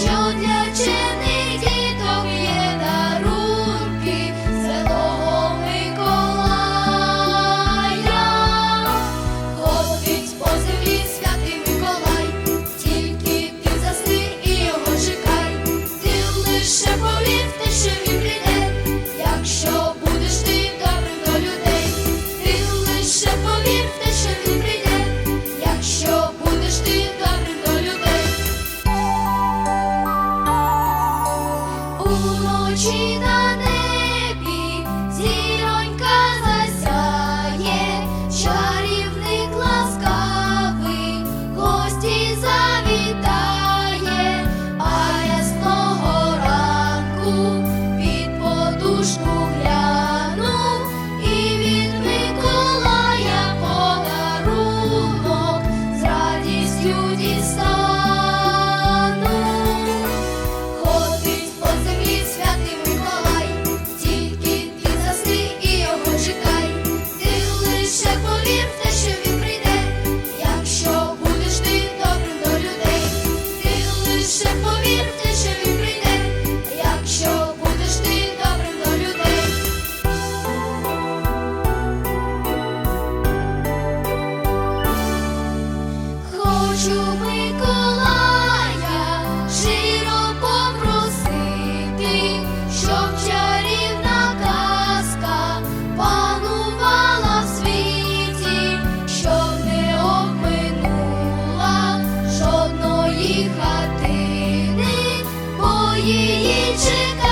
що для чинних діток є дарунки Святого Миколая, Ходить по землі святий Миколай, тільки ти засни і його ти лише повів що. ちだ雨一直飞